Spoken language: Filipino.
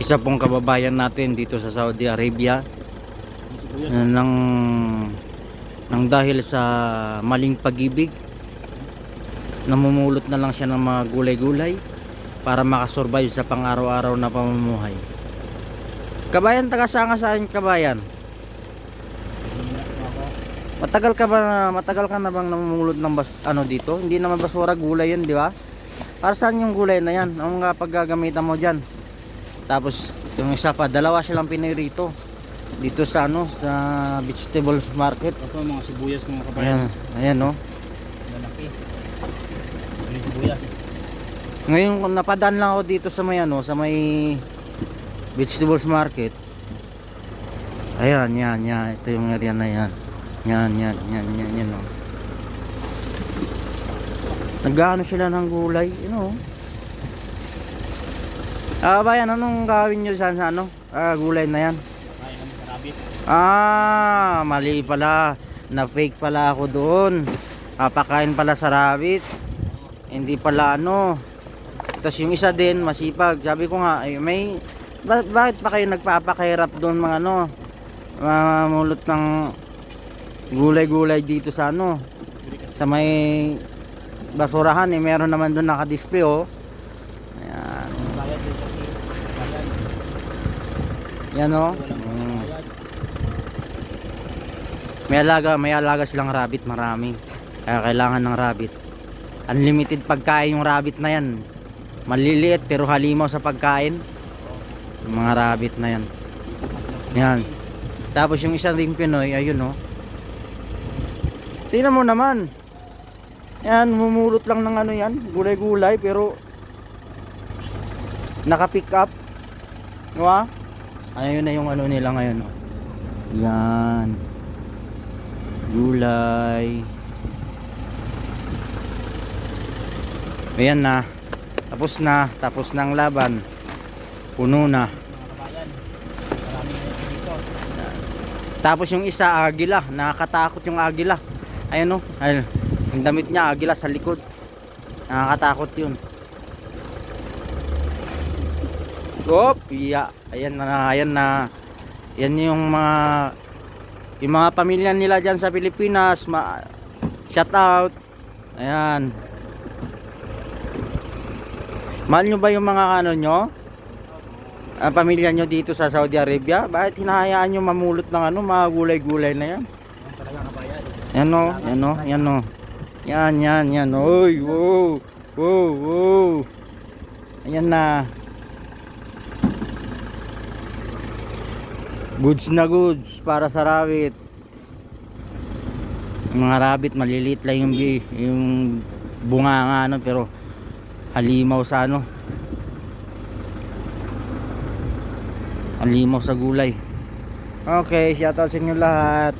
isa pong kababayan natin dito sa Saudi Arabia na nang nang dahil sa maling pag-ibig namumulot na lang siya ng mga gulay-gulay para makasurvive sa pang-araw-araw na pamumuhay. Kabayan, taga saan ka sa akin, kabayan? Matagal ka ba na, matagal ka na bang namumulot ng bas, ano dito? Hindi naman basura gulay yan, di ba? Para saan yung gulay na yan? Ang nga paggagamitan mo dyan? Tapos, yung isa pa, dalawa silang pinay rito. Dito sa ano, sa vegetables market. Ito mga sibuyas mga kabayan. Ayan, ayan no. Lalaki. Ano yung sibuyas? Ngayon napadaan lang ako dito sa may ano, sa may vegetables market. Ayan, yan, yan. Ito yung area na yan. Yan, yan, yan, yan, yan. Oh. Nagano sila ng gulay, you know. Ah, bayan, anong gawin nyo sa, sa ano? Ah, gulay na yan. Ah, mali pala. Na fake pala ako doon. Papakain pala sa rabbit. Hindi pala ano. Tapos yung isa din, masipag. Sabi ko nga, ay, may... Ba- bakit pa kayo nagpapakahirap doon mga ano? Mamulot ng gulay-gulay dito sa ano? Sa may basurahan eh. Meron naman doon nakadisplay oh. Ayan. Bayad din kasi. Bayad. Yan oh. Walang Mm. May alaga, may alaga silang rabbit marami. Kaya kailangan ng rabbit. Unlimited pagkain yung rabbit na yan. Maliliit pero halimaw sa pagkain. Yung mga rabbit na yan. Yan. Tapos yung isang ring Pinoy, ayun oh. Tingnan mo naman. Yan, mumulot lang ng ano yan, gulay-gulay pero naka-pick up. Di ba? Ayun na yung ano nila ngayon oh. Yan. Gulay. Ayan na. Tapos na. Tapos ang laban. Puno na. Tapos yung isa agila. Nakakatakot yung agila. Ayun o. Ayun. Ang damit niya agila sa likod. Nakakatakot yun. Op, iya. Ayan na, ayan na. Yan yung mga yung mga pamilya nila diyan sa Pilipinas, ma shout out. Ayan. Mahal nyo ba yung mga ano nyo? Ang pamilya nyo dito sa Saudi Arabia? Bakit hinahayaan nyo mamulot ng ano, mga gulay-gulay na yan? Yan o, yan o, yan o. Yan, yan, yan. Oy, wow. Wow, wow. Ayan na. Goods na goods para sa rabbit. Mga rabbit maliliit lang yung yung bunga nga ano pero halimaw sa ano. Halimaw sa gulay. Okay, shoutout sa inyo lahat.